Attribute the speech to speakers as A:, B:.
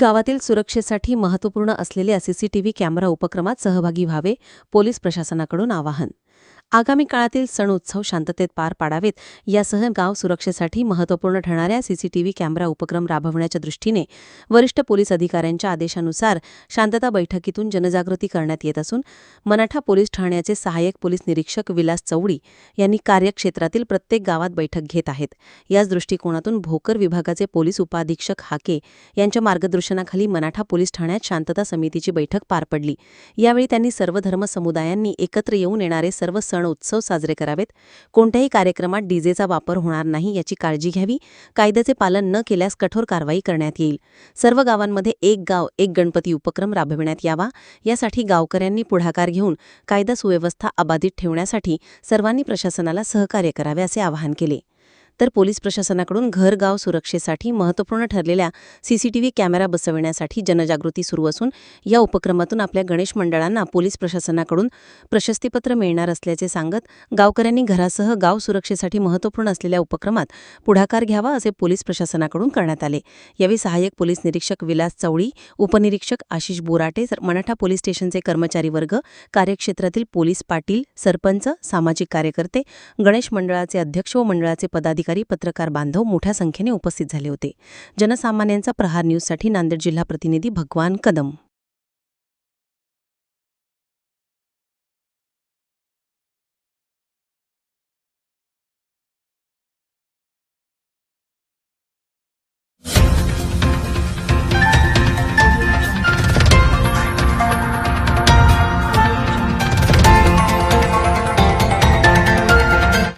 A: गावातील सुरक्षेसाठी महत्त्वपूर्ण असलेल्या सीसीटीव्ही कॅमेरा उपक्रमात सहभागी व्हावे पोलीस प्रशासनाकडून आवाहन आगामी काळातील सण उत्सव शांततेत पार पाडावेत. यासह गाव सुरक्षेसाठी महत्त्वपूर्ण ठरणाऱ्या सीसीटीव्ही कॅमेरा उपक्रम राबवण्याच्या दृष्टीने वरिष्ठ पोलीस अधिकाऱ्यांच्या आदेशानुसार शांतता बैठकीतून जनजागृती करण्यात येत असून मराठा पोलीस ठाण्याचे सहाय्यक पोलीस निरीक्षक विलास चौडी यांनी कार्यक्षेत्रातील प्रत्येक गावात बैठक घेत आहेत. याच दृष्टिकोनातून भोकर विभागाचे पोलीस उपाधीक्षक हाके यांच्या मार्गदर्शनाखाली मराठा पोलीस ठाण्यात शांतता समितीची बैठक पार पडली. यावेळी त्यांनी सर्व धर्म समुदायांनी एकत्र येऊन येणारे सर्व सण उत्सव साजरे करावेत. कोणत्याही कार्यक्रमात डीजेचा वापर होणार नाही याची काळजी घ्यावी. कायद्याचे पालन न केल्यास कठोर कारवाई करण्यात येईल. सर्व गावांमध्ये एक गाव एक गणपती उपक्रम राबविण्यात यावा. यासाठी गावकऱ्यांनी पुढाकार घेऊन कायदा सुव्यवस्था अबाधित ठेवण्यासाठी सर्वांनी प्रशासनाला सहकार्य करावे असे आवाहन केले. तर पोलीस प्रशासनाकडून घर गाव सुरक्षेसाठी महत्त्वपूर्ण ठरलेल्या सीसीटीव्ही कॅमेरा बसविण्यासाठी जनजागृती सुरू असून या उपक्रमातून आपल्या गणेश मंडळांना पोलीस प्रशासनाकडून प्रशस्तीपत्र मिळणार असल्याचे सांगत गावकऱ्यांनी घरासह गाव सुरक्षेसाठी महत्त्वपूर्ण असलेल्या उपक्रमात पुढाकार घ्यावा असे पोलीस प्रशासनाकडून करण्यात आले. यावेळी सहाय्यक पोलीस निरीक्षक विलास चवळी उपनिरीक्षक आशिष बोराटे मराठा पोलीस स्टेशनचे कर्मचारी वर्ग कार्यक्षेत्रातील पोलीस पाटील सरपंच सामाजिक कार्यकर्ते गणेश मंडळाचे अध्यक्ष व मंडळाचे पदाधिकारी पत्रकार बांधव मोठ्या संख्येने उपस्थित झाले होते. जनसामान्यांचा प्रहार न्यूजसाठी नांदेड जिल्हा प्रतिनिधी भगवान कदम.